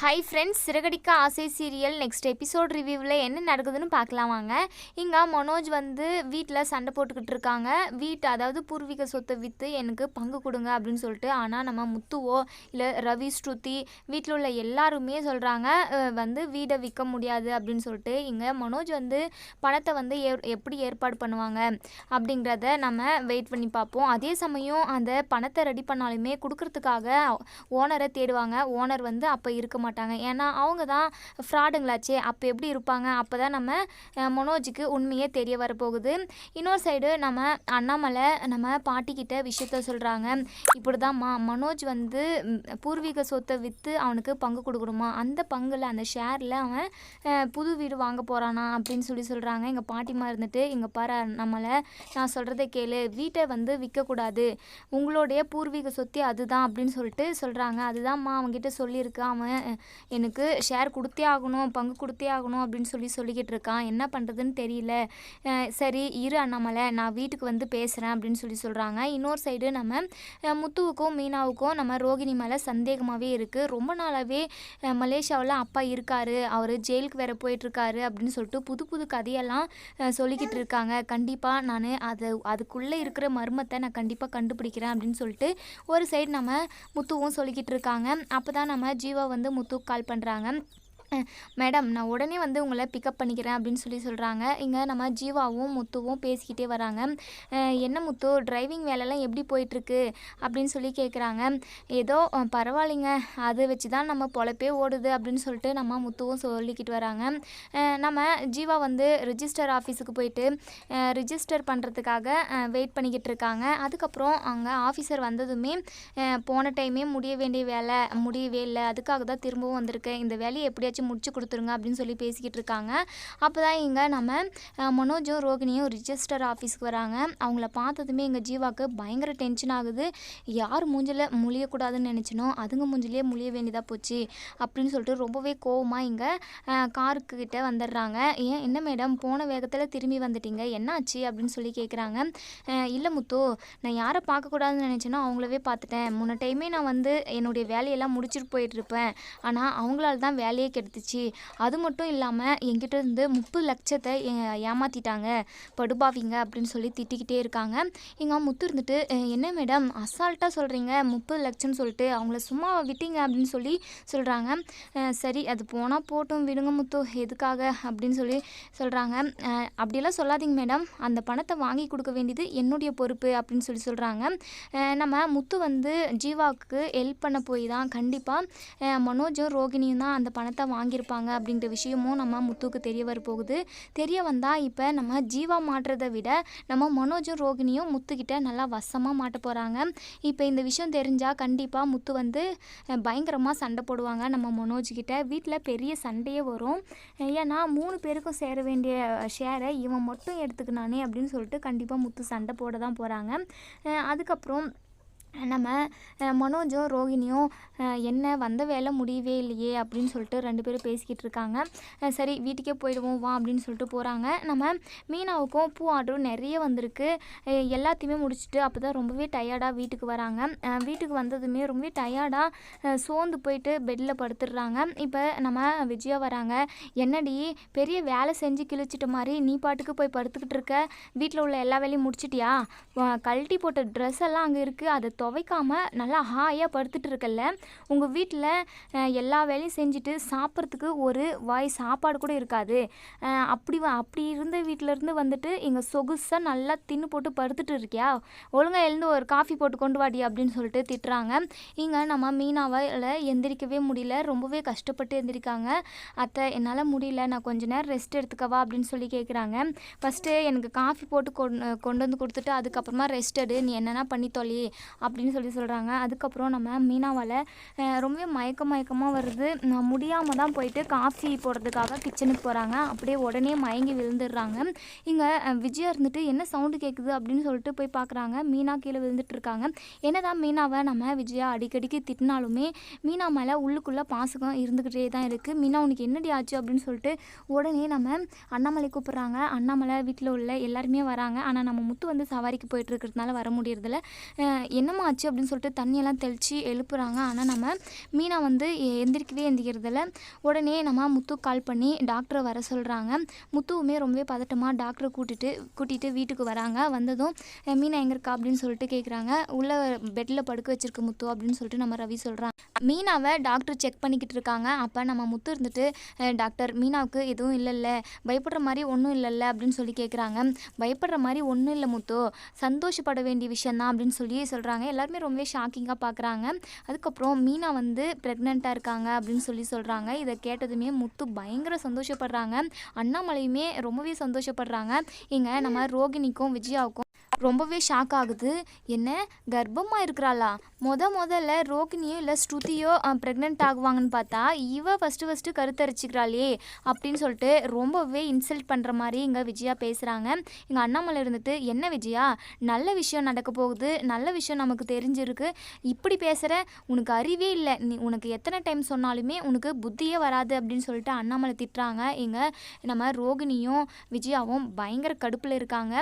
Hi friends Siragadikka ஆசை serial next episode ரிவ்யூவில் என்ன நடக்குதுன்னு பார்க்கலாம் வாங்க. இங்கே மனோஜ் வந்து வீட்டில் சண்டை போட்டுக்கிட்டு இருக்காங்க. வீட்டு அதாவது பூர்வீக சொத்தை விற்று எனக்கு பங்கு கொடுங்க அப்படின்னு சொல்லிட்டு ஆனால் நம்ம முத்துவோ இல்லை ரவி ஸ்ருதி வீட்டில் உள்ள எல்லாருமே சொல்கிறாங்க வந்து வீடை விற்க முடியாது அப்படின்னு சொல்லிட்டு. இங்கே மனோஜ் வந்து பணத்தை வந்து ஏ எப்படி ஏற்பாடு பண்ணுவாங்க அப்படிங்கிறத நம்ம வெயிட் பண்ணி பார்ப்போம். அதே சமயம் அந்த பணத்தை ரெடி பண்ணாலுமே கொடுக்கறதுக்காக ஓனரை தேடுவாங்க. ஓனர் வந்து அப்போ இருக்க மாட்டாங்க. ஏன்னா அவங்க தான் ஃப்ராடுங்களாச்சே. அப்போ எப்படி இருப்பாங்க? அப்போ தான் நம்ம மனோஜுக்கு உண்மையே தெரிய வரப்போகுது. இன்னொரு சைடு நம்ம அண்ணாமலை நம்ம பாட்டிக்கிட்ட விஷயத்த சொல்கிறாங்க இப்படி தான்மா மனோஜ் வந்து பூர்வீக சொத்தை விற்று அவனுக்கு பங்கு கொடுக்கணுமா? அந்த பங்கில் அந்த ஷேரில் அவன் புது வீடு வாங்க போகிறானா அப்படின்னு சொல்லி சொல்கிறாங்க எங்கள் பாட்டிமா இருந்துட்டு எங்கள் பாரு நம்மளை நான் சொல்கிறத கேளு. வீட்டை வந்து விற்கக்கூடாது உங்களுடைய பூர்வீக சொத்தி அதுதான். அப்படின்னு சொல்லிட்டு சொல்கிறாங்க அதுதான்மா அவங்ககிட்ட சொல்லியிருக்கான் அவன் எனக்கு ஷேர் கொடுத்தே ஆகணும் பங்கு கொடுத்தே ஆகணும் அப்படின்னு சொல்லி சொல்லிக்கிட்டு இருக்கான். என்ன பண்ணுறதுன்னு தெரியல. சரி இரு அண்ணாமலை நான் வீட்டுக்கு வந்து பேசுகிறேன் அப்படின்னு சொல்லி சொல்கிறாங்க இன்னொரு சைடு நம்ம முத்துவுக்கும் மீனாவுக்கும் நம்ம ரோகிணி மேலே சந்தேகமாகவே இருக்குது ரொம்ப நாளாகவே மலேசியாவில் அப்பா இருக்காரு. அவர் ஜெயிலுக்கு வேற போயிட்டுருக்காரு அப்படின்னு சொல்லிட்டு புது புது கதையெல்லாம் சொல்லிக்கிட்டு இருக்காங்க. கண்டிப்பாக நான் அது அதுக்குள்ளே இருக்கிற மர்மத்தை நான் கண்டிப்பாக கண்டுபிடிக்கிறேன் அப்படின்னு சொல்லிட்டு ஒரு சைடு நம்ம முத்துவும் சொல்லிக்கிட்டு இருக்காங்க. அப்போ தான் நம்ம ஜீவா வந்து முத்துக்கு கால் பண்ணுறாங்க மேடம் நான் உடனே வந்து உங்களை பிக்கப் பண்ணிக்கிறேன் அப்படின்னு சொல்லி சொல்கிறாங்க இங்கே நம்ம ஜீவாவும் முத்துவும் பேசிக்கிட்டே வராங்க. என்ன முத்து டிரைவிங் வேலைலாம் எப்படி போயிட்டுருக்கு? அப்படின்னு சொல்லி கேட்குறாங்க ஏதோ பரவாயில்லைங்க. அதை வச்சு தான் நம்ம பொழப்பே ஓடுது அப்படின்னு சொல்லிட்டு நம்ம முத்துவும் சொல்லிக்கிட்டு வராங்க. நம்ம ஜீவா வந்து ரிஜிஸ்டர் ஆஃபீஸுக்கு போயிட்டு ரிஜிஸ்டர் பண்ணுறதுக்காக வெயிட் பண்ணிக்கிட்டு இருக்காங்க. அதுக்கப்புறம் அங்கே ஆஃபீஸர் வந்ததுமே போன டைமே முடிய வேண்டிய வேலை முடியவே இல்லை. அதுக்காக தான் திரும்பவும் வந்திருக்கேன். இந்த வேலையை எப்படியாச்சும் முடிச்சு கொடுத்துருங்க அப்படின்னு சொல்லி பேசிக்கிட்டு இருக்காங்க. அப்போ தான் இங்கே நம்ம மனோஜும் ரோகிணியும் ரிஜிஸ்டர் ஆஃபீஸ்க்கு வராங்க. அவங்கள பார்த்ததுமே எங்கள் ஜீவாக்கு பயங்கர டென்ஷன் ஆகுது. யார் மூஞ்சில் முழியக்கூடாதுன்னு நினச்சினோ அதுங்க மூஞ்சிலே முழிய வேண்டியதாக போச்சு அப்படின்னு சொல்லிட்டு ரொம்பவே கோவமாக இங்கே காருக்கு கிட்டே வந்துடுறாங்க. ஏன் என்ன மேடம்? போன வேகத்தில் திரும்பி வந்துட்டீங்க. என்னாச்சு? அப்படின்னு சொல்லி கேட்குறாங்க இல்லை முத்து நான் யாரை பார்க்கக்கூடாதுன்னு நினச்சேனோ அவங்களவே பார்த்துட்டேன். முன்ன டைமே நான் வந்து என்னுடைய வேலையெல்லாம் முடிச்சுட்டு போயிட்டுருப்பேன் ஆனால் அவங்களால தான் வேலையே ஏற்படுத்துச்சு அது மட்டும் இல்லாமல் என்கிட்ட இருந்து முப்பது லட்சத்தை ஏமாற்றிட்டாங்க படுபாவிங்க அப்படின்னு சொல்லி திட்டிக்கிட்டே இருக்காங்க. எங்கள் முத்து இருந்துட்டு என்ன மேடம்? அசால்ட்டாக சொல்கிறீங்க முப்பது லட்சம்னு சொல்லிட்டு அவங்கள சும்மா விட்டீங்க அப்படின்னு சொல்லி சொல்கிறாங்க சரி அது போனால் போட்டும் விடுங்க முத்து. எதுக்காக? அப்படின்னு சொல்லி சொல்கிறாங்க அப்படியெல்லாம் சொல்லாதீங்க மேடம். அந்த பணத்தை வாங்கி கொடுக்க வேண்டியது என்னுடைய பொறுப்பு அப்படின்னு சொல்லி சொல்கிறாங்க நம்ம முத்து வந்து ஜீவாவுக்கு ஹெல்ப் பண்ண போய் தான் கண்டிப்பாக மனோஜும் ரோகிணியும் தான் அந்த பணத்தை வாங்கியிருப்பாங்க அப்படின்ற விஷயமும் நம்ம முத்துக்கு தெரிய வர போகுது. தெரிய வந்தால் இப்போ நம்ம ஜீவா மாட்டுறதை விட நம்ம மனோஜும் ரோகிணியும் முத்துக்கிட்ட நல்லா வசமாக மாட்ட போகிறாங்க இப்போ இந்த விஷயம் தெரிஞ்சால் கண்டிப்பாக முத்து வந்து பயங்கரமாக சண்டை போடுவாங்க நம்ம மனோஜ்கிட்ட வீட்டில் பெரிய சண்டையே வரும். ஏன்னா மூணு பேருக்கும் சேர வேண்டிய ஷேரை இவன் மட்டும் எடுத்துக்கினானே அப்படின்னு சொல்லிட்டு கண்டிப்பாக முத்து சண்டை போட தான் போகிறாங்க அதுக்கப்புறம் நம்ம மனோஜும் ரோகிணியும் என்ன வந்த வேலை முடியவே இல்லையே அப்படின்னு சொல்லிட்டு ரெண்டு பேரும் பேசிக்கிட்டு இருக்காங்க. சரி வீட்டுக்கே போயிடுவோம் வா அப்படின்னு சொல்லிட்டு போகிறாங்க நம்ம மீனாவுக்கும் பூ ஆர்டரும் நிறைய வந்திருக்கு. எல்லாத்தையுமே முடிச்சுட்டு அப்போ தான் ரொம்பவே டயர்டாக வீட்டுக்கு வராங்க. வீட்டுக்கு வந்ததுமே ரொம்பவே டயர்டாக சோர்ந்து போயிட்டு பெட்டில் படுத்துடுறாங்க. இப்போ நம்ம விஜயா வராங்க. என்னடி பெரிய வேலை செஞ்சு கிழிச்சிட்ட மாதிரி நீ பாட்டுக்கு போய் படுத்துக்கிட்டு இருக்க? வீட்டில் உள்ள எல்லா வேலையும் முடிச்சிட்டியா? கழட்டி போட்ட ட்ரெஸ் எல்லாம் அங்கே இருக்குது அதை துவைக்காமல் நல்லா ஹாயாக படுத்துட்டு இருக்கல்ல உங்கள் வீட்டில் எல்லா வேலையும் செஞ்சுட்டு சாப்பிட்றதுக்கு ஒரு வாய் சாப்பாடு கூட இருக்காது. அப்படி அப்படி இருந்த வீட்டிலேருந்து வந்துட்டு இங்கே சொகுசாக நல்லா தின்னு போட்டு படுத்துட்டு இருக்கியா ஒழுங்காக எழுந்து ஒரு காஃபி போட்டு கொண்டு வாடி அப்படின்னு சொல்லிட்டு திட்டுறாங்க. இங்கே நம்ம மீனாவால் எந்திரிக்கவே முடியல. ரொம்பவே கஷ்டப்பட்டு எந்திரிக்காங்க. அத்தை என்னால் முடியல. நான் கொஞ்ச நேரம் ரெஸ்ட் எடுத்துக்கவா அப்படின்னு சொல்லி கேட்குறாங்க ஃபஸ்ட்டு எனக்கு காஃபி போட்டு கொண்டு கொண்டு வந்து கொடுத்துட்டு அதுக்கப்புறமா ரெஸ்ட் எடு. நீ என்னென்னா பண்ணி தொலி? அப்படின்னு சொல்லி சொல்கிறாங்க அதுக்கப்புறம் நம்ம மீனாவால் ரொம்பவே மயக்க மயக்கமாக வருது. நான் முடியாமல் தான் போயிட்டு காஃபி போடுறதுக்காக கிச்சனுக்கு போகிறாங்க அப்படியே உடனே மயங்கி விழுந்துடுறாங்க. இங்கே விஜயா இருந்துட்டு என்ன சவுண்டு கேட்குது அப்படின்னு சொல்லிட்டு போய் பார்க்குறாங்க மீனா கீழே விழுந்துட்டுருக்காங்க. என்ன என்னதான் மீனாவை நம்ம விஜயா அடிக்கடிக்கு திட்டினாலுமே மீனா மேலே உள்ளுக்குள்ளே பாசகம் இருந்துக்கிட்டே தான் இருக்குது மீனா உனக்கு என்னடி ஆச்சு அப்படின்னு சொல்லிட்டு உடனே நம்ம அண்ணாமலை கூப்பிட்றாங்க. அண்ணாமலை வீட்டில் உள்ள எல்லாருமே வராங்க. ஆனால் நம்ம முத்து வந்து சவாரிக்கு போயிட்டு இருக்கிறதுனால வர முடியறதில்ல. என்ன ஆச்சு அப்படின்னு சொல்லிட்டு தண்ணியெல்லாம் தெளித்து எழுப்புறாங்க. ஆனால் நம்ம மீனா வந்து எ- எந்திரிக்கவே எந்திரிக்கிறதில்ல. உடனே நம்ம முத்து கால் பண்ணி டாக்டரை வர சொல்கிறாங்க முத்துவுமே ரொம்பவே பதட்டமாக டாக்டரை கூட்டிட்டு கூட்டிகிட்டு வீட்டுக்கு வராங்க. வந்ததும் மீனா எங்கே இருக்கா? அப்படின்னு சொல்லிட்டு கேட்குறாங்க உள்ள பெட்டில் படுக்க வச்சிருக்க முத்து அப்படின்னு சொல்லிட்டு நம்ம ரவி சொல்கிறாங்க மீனாவை டாக்டர் செக் பண்ணிக்கிட்டு இருக்காங்க. அப்போ நம்ம முத்து இருந்துட்டு டாக்டர் மீனாவுக்கு எதுவும் இல்லைல்ல. பயப்படுற மாதிரி ஒன்றும் இல்லைல்ல. அப்படின்னு சொல்லி கேட்குறாங்க பயப்படுற மாதிரி ஒன்றும் இல்லை முத்து. சந்தோஷப்பட வேண்டிய விஷயந்தான் அப்படின்னு சொல்லி சொல்கிறாங்க எல்லாருமே ரொம்பவே ஷாக்கிங்காக பார்க்குறாங்க அதுக்கப்புறம் மீனா வந்து ப்ரெக்னெண்ட்டாக இருக்காங்க அப்படின்னு சொல்லி சொல்கிறாங்க இதை கேட்டதுமே முத்து பயங்கர சந்தோஷப்படுறாங்க. அண்ணாமலையுமே ரொம்பவே சந்தோஷப்படுறாங்க. இங்கே நம்ம ரோகிணிக்கும் விஜயாவுக்கும் ரொம்பவே ஷாக் ஆகுது. என்ன? கர்ப்பமாக இருக்கிறாளா? முத முதல்ல ரோகிணியோ இல்லை ஸ்ருதியோ ப்ரெக்னென்ட் ஆகுவாங்கன்னு பார்த்தா இவ ஃபஸ்ட்டு ஃபஸ்ட்டு கருத்தரிச்சிக்கிறாளே அப்படின்னு சொல்லிட்டு ரொம்பவே இன்சல்ட் பண்ணுற மாதிரி இங்கே விஜயா பேசுகிறாங்க இங்கே அண்ணாமலை இருந்துட்டு என்ன விஜயா? நல்ல விஷயம் நடக்க போகுது. நல்ல விஷயம் நமக்கு தெரிஞ்சிருக்கு. இப்படி பேசுகிற உனக்கு அறிவே இல்லை. நீ உனக்கு எத்தனை டைம் சொன்னாலுமே உனக்கு புத்தியே வராது. அப்படின்னு சொல்லிட்டு அண்ணாமலை திட்டுறாங்க. இங்கே நம்ம ரோகிணியும் விஜயாவும் பயங்கர கடுப்பில் இருக்காங்க.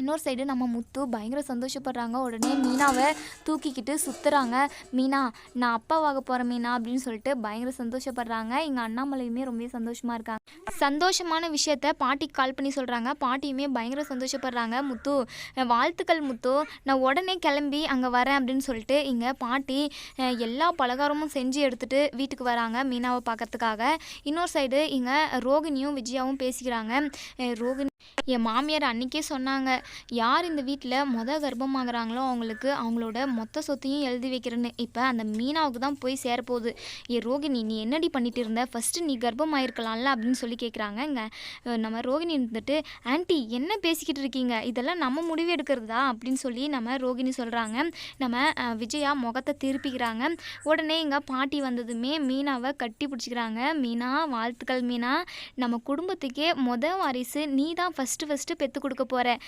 இன்னொரு சைடு நம்ம முத்து பயங்கர சந்தோஷப்படுறாங்க. உடனே மீனாவை தூக்கிக்கிட்டு சுற்றுறாங்க மீனா நான் அப்பாவாக போகிறேன் மீனா அப்படின்னு சொல்லிட்டு பயங்கர சந்தோஷப்படுறாங்க. எங்கள் அண்ணாமலையுமே ரொம்ப சந்தோஷமாக இருக்காங்க. சந்தோஷமான விஷயத்த பாட்டிக்கு கால் பண்ணி சொல்கிறாங்க பாட்டியுமே பயங்கர சந்தோஷப்படுறாங்க. முத்து வாழ்த்துக்கள் முத்து. நான் உடனே கிளம்பி அங்கே வரேன் அப்படின்னு சொல்லிட்டு இங்கே பாட்டி எல்லா பலகாரமும் செஞ்சு எடுத்துகிட்டு வீட்டுக்கு வராங்க மீனாவை பார்க்கறதுக்காக. இன்னொரு சைடு இங்கே ரோகிணியும் விஜயாவும் பேசிக்கிறாங்க. ரோகிணி என் மாமியார் அன்றைக்கே சொன்னாங்க யார் இந்த வீட்டில் மொத கர்ப்பமாகறாங்களோ அவங்களுக்கு அவங்களோட மொத்த சொத்தையும் எழுதி வைக்கிறேன்னு. இப்போ அந்த மீனாவுக்கு தான் போய் சேரப்போகுது. ஏ ரோகிணி நீ என்னடி பண்ணிட்டு இருந்த? ஃபஸ்ட்டு நீ கர்ப்பமாயிருக்கலாம்ல அப்படின்னு சொல்லி கேட்குறாங்க இங்கே நம்ம ரோகிணி இருந்துட்டு ஆன்ட்டி என்ன பேசிக்கிட்டு இருக்கீங்க? இதெல்லாம் நம்ம முடிவு எடுக்கிறதா? அப்படின்னு சொல்லி நம்ம ரோகிணி சொல்கிறாங்க நம்ம விஜயா முகத்தை திருப்பிக்கிறாங்க. உடனே எங்கள் பாட்டி வந்ததுமே மீனாவை கட்டி பிடிச்சிக்கிறாங்க. மீனா வாழ்த்துக்கள் மீனா. நம்ம குடும்பத்துக்கே மொத வாரிசு நீ தான் ஃபஸ்ட்டு ஃபஸ்ட்டு பெற்று கொடுக்க போகிறேன்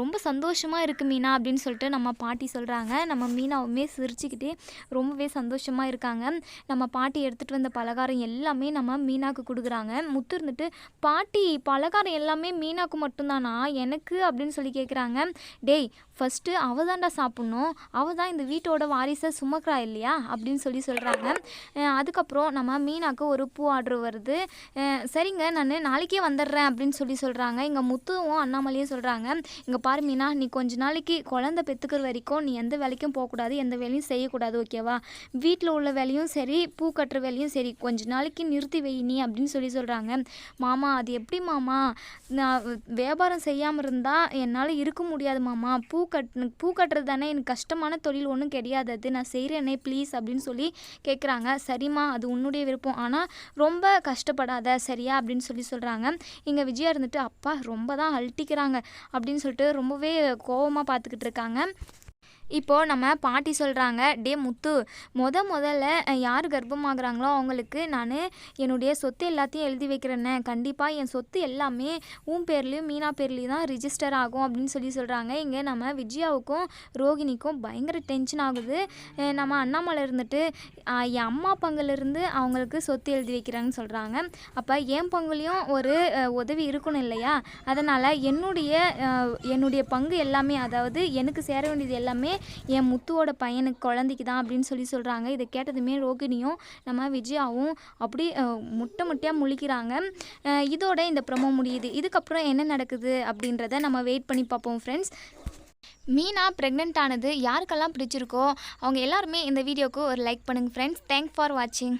ரொம்ப சந்தோஷமாக இருக்குது மீனா அப்படின்னு சொல்லிட்டு நம்ம பாட்டி சொல்கிறாங்க நம்ம மீனாவுமே சிரிச்சுக்கிட்டே ரொம்பவே சந்தோஷமாக இருக்காங்க. நம்ம பாட்டி எடுத்துகிட்டு வந்த பலகாரம் எல்லாமே நம்ம மீனாவுக்கு கொடுக்குறாங்க. முத்து இருந்துட்டு பாட்டி பலகாரம் எல்லாமே மீனாக்கு மட்டும்தானா? எனக்கு? அப்படின்னு சொல்லி கேட்குறாங்க டேய் ஃபஸ்ட்டு அவ தான்டா சாப்பிட்ணும். அவ தான் இந்த வீட்டோட வாரிசை சுமக்கிறா இல்லையா? அப்படின்னு சொல்லி சொல்கிறாங்க அதுக்கப்புறம் நம்ம மீனாக்கு ஒரு பூ ஆர்டர் வருது. சரிங்க நான் நாளைக்கே வந்துடுறேன் அப்படின்னு சொல்லி சொல்கிறாங்க இங்கே முத்துவும் அண்ணாமலையும் சொல்கிறாங்க இங்கே பாரு மீனா நீ கொஞ்ச நாளைக்கு குழந்த பெற்றுக்கிற வரைக்கும் நீ எந்த வேலைக்கும் போகக்கூடாது எந்த வேலையும் செய்யக்கூடாது ஓகேவா வீட்டில் உள்ள வேலையும் சரி பூ கட்டுற வேலையும் சரி கொஞ்ச நாளைக்கு நிறுத்தி வை நீ அப்படின்னு சொல்லி சொல்கிறாங்க மாமா அது எப்படி மாமா? நான் வியாபாரம் செய்யாமல் இருந்தால் என்னால் இருக்க முடியாது மாமா. பூ கட் பூ கட்டுறது தானே எனக்கு கஷ்டமான தொழில் ஒன்றும் கிடையாது. அது நான் செய்கிறேனே ப்ளீஸ் அப்படின்னு சொல்லி கேட்குறாங்க சரிம்மா அது உன்னுடைய விருப்பம். ஆனால் ரொம்ப கஷ்டப்படாத சரியா? அப்படின்னு சொல்லி சொல்கிறாங்க இங்கே விஜயா இருந்துட்டு அப்பா ரொம்ப ரொம்ப தான் அழட்டிக்கிறாங்க அப்படின்னு சொல்லிட்டு ரொம்பவே கோவமாக பார்த்துக்கிட்டு இருக்காங்க. இப்போது நம்ம பாட்டி சொல்கிறாங்க டே முத்து முத முதல்ல யார் கர்ப்பமாகறாங்களோ அவங்களுக்கு நான் என்னுடைய சொத்து எல்லாத்தையும் எழுதி வைக்கிறேன்னே கண்டிப்பாக என் சொத்து எல்லாமே உன் பேர்லேயும் மீனா பேர்லேயும் தான் ரிஜிஸ்டர் ஆகும் அப்படின்னு சொல்லி சொல்கிறாங்க இங்கே நம்ம விஜயாவுக்கும் ரோகிணிக்கும் பயங்கர டென்ஷன் ஆகுது. நம்ம அண்ணாமலை இருந்துட்டு என் அம்மா பங்குலேருந்து அவங்களுக்கு சொத்து எழுதி வைக்கிறாங்கன்னு சொல்கிறாங்க அப்போ என் பங்குலேயும் ஒரு உதவி இருக்கணும் இல்லையா? அதனால் என்னுடைய என்னுடைய பங்கு எல்லாமே அதாவது எனக்கு சேர வேண்டியது எல்லாமே என் முத்துவோட பையனுக்கு குழந்தைக்கு தான் அப்படின்னு சொல்லி சொல்கிறாங்க இதை கேட்டதுமே ரோகிணியும் நம்ம விஜயாவும் அப்படி முட்டை முட்டையாக முழிக்கிறாங்க. இதோட இந்த ப்ரமோ முடியுது. இதுக்கப்புறம் என்ன நடக்குது அப்படின்றத நம்ம வெயிட் பண்ணி பார்ப்போம் ஃப்ரெண்ட்ஸ் மீனா ப்ரெக்னென்ட் ஆனது யாருக்கெல்லாம் பிடிச்சிருக்கோ அவங்க எல்லாருமே இந்த வீடியோக்கு ஒரு லைக் பண்ணுங்கள் ஃப்ரெண்ட்ஸ் தேங்க் ஃபார் வாட்சிங்